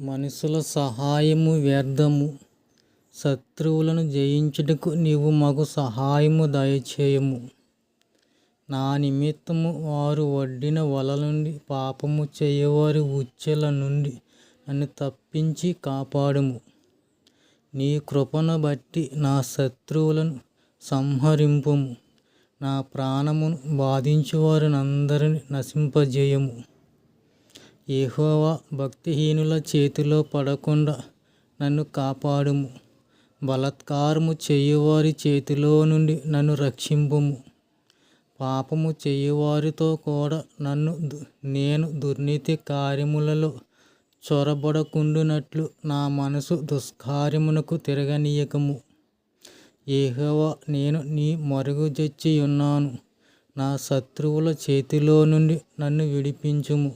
మనుషుల సహాయము వ్యర్థము. శత్రువులను జయించుటకు నీవు మాకు సహాయము దయచేయము. నా నిమిత్తము వారు వడ్డిన వల నుండి పాపము చేయవారి ఉచ్చెల నుండి నన్ను తప్పించి కాపాడుము. నీ కృపను బట్టి నా శత్రువులను సంహరింపుము. నా ప్రాణమును బాధించువారినందరిని నశింపజేయము. యెహోవా భక్తిహీనుల చేతిలో పడకుండా నన్ను కాపాడుము. బలాత్కారము చేయువారి చేతిలో నుండి నన్ను రక్షింపుము. పాపము చేయువారితో కూడా నన్ను దు- నేను దుర్నీతి కార్యములలో చొరబడకుండునట్లు నా మనసు దుష్కార్యమునకు తిరగనీయకము. ఏహోవా నేను నీ మరుగుజొచ్చి ఉన్నాను నా శత్రువుల చేతిలో నుండి నన్ను విడిపించుము.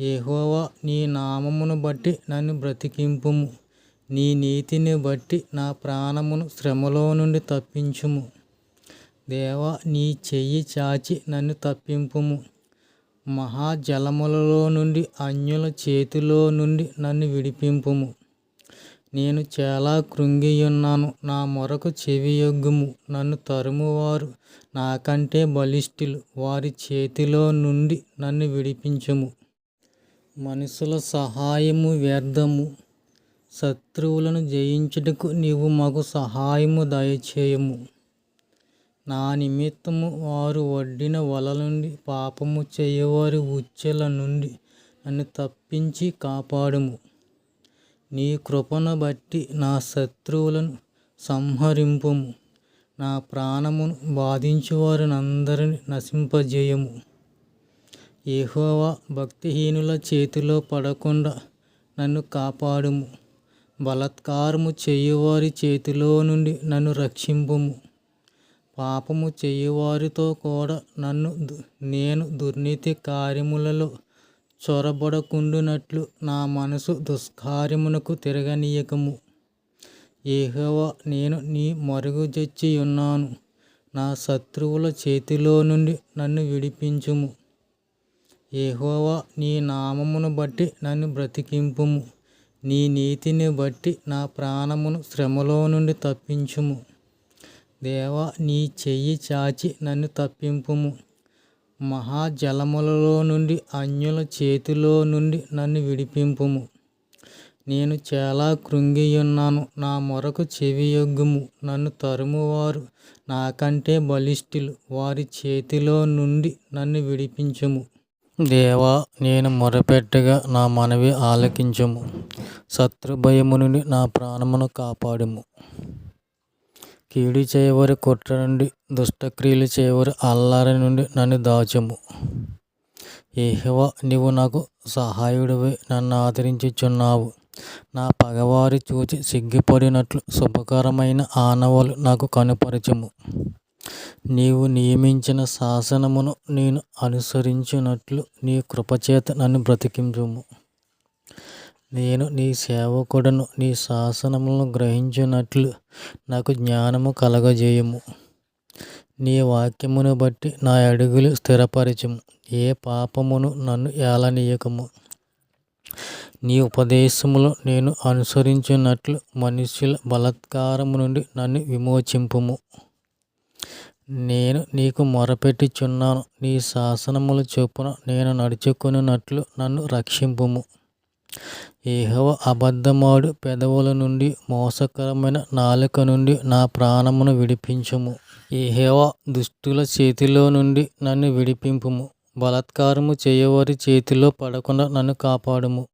యెహోవా నీ నామమును బట్టి నన్ను బ్రతికింపుము. నీ నీతిని బట్టి నా ప్రాణమును శ్రమలో నుండి తప్పించుము. దేవా నీ చెయ్యి చాచి నన్ను తప్పింపుము. మహాజలములలో నుండి అన్యుల చేతిలో నుండి నన్ను విడిపింపుము. నేను చాలా కృంగియున్నాను నా మొరకు చెవియొగ్గుము. నన్ను తరుమువారు నాకంటే బలిష్ఠులు వారి చేతిలో నుండి నన్ను విడిపించుము. మనుషుల సహాయము వ్యర్థము. శత్రువులను జయించుటకు నీవు మాకు సహాయము దయచేయము. నా నిమిత్తము వారు వడ్డిన వల నుండి పాపము చేయవారి ఉచ్చెల నుండి నన్ను తప్పించి కాపాడుము. నీ కృపను బట్టి నా శత్రువులను సంహరింపుము. నా ప్రాణమును బాధించువారినందరిని నశింపజేయము. యెహోవా భక్తిహీనుల చేతిలో పడకుండా నన్ను కాపాడుము. బలాత్కారము చేయువారి చేతిలో నుండి నన్ను రక్షింపుము. పాపము చేయువారితో కూడా నన్ను దు- నేను దుర్నీతి కార్యములలో చొరబడకుండునట్లు నా మనసు దుష్కార్యమునకు తిరగనీయకము. ఏహోవా నేను నీ మరుగు ఉన్నాను నా శత్రువుల చేతిలో నుండి నన్ను విడిపించుము. యెహోవా నీ నామమును బట్టి నన్ను బ్రతికింపుము. నీ నీతిని బట్టి నా ప్రాణమును శ్రమలో నుండి తప్పించుము. దేవా నీ చెయ్యి చాచి నన్ను తప్పింపుము. మహాజలములలో నుండి అన్యుల చేతిలో నుండి నన్ను విడిపింపుము. నేను చాలా కృంగియున్నాను నా మొరకు చెవియొగ్గుము నన్ను తరుమువారు నాకంటే బలిష్ఠులు వారి చేతిలో నుండి నన్ను విడిపించుము. దేవా నేను మొరపెట్టగా నా మనవి ఆలకించుము. శత్రుభయము నుండి నా ప్రాణమును కాపాడుము. కీడు చేయవరి కుట్ర నుండి దుష్టక్రియలు చేయవరి అల్లారి నుండి నన్ను దాచుము. యెహోవా నీవు నాకు సహాయుడివే నన్ను ఆదరించుచున్నావు. నా పగవారి చూచి సిగ్గుపడినట్లు శుభకరమైన ఆనవాలు నాకు కనుపరచము. నీవు నియమించిన శాసనమును నేను అనుసరించినట్లు నీ కృపచేత నన్ను బ్రతికించుము. నేను నీ సేవకుడను నీ శాసనములను గ్రహించినట్లు నాకు జ్ఞానము కలగజేయము. నీ వాక్యమును బట్టి నా అడుగులు స్థిరపరచము. ఏ పాపమును నన్ను ఏలనీయకము. నీ ఉపదేశములు నేను అనుసరించినట్లు మనుష్యుల బలత్కారము నుండి నన్ను విమోచింపుము. నేను నీకు మొరపెట్టుచున్నాను. నీ శాసనముల చొప్పున నేను నడుచుకున్నట్లు నన్ను రక్షింపుము. ఏహవ అబద్ధమాడు పెదవుల నుండి మోసకరమైన నాలుక నుండి నా ప్రాణమును విడిపించుము. ఏహవ దుష్టుల చేతిలో నుండి నన్ను విడిపింపుము. బలాత్కారము చేయవారి చేతిలో పడకుండా నన్ను కాపాడుము.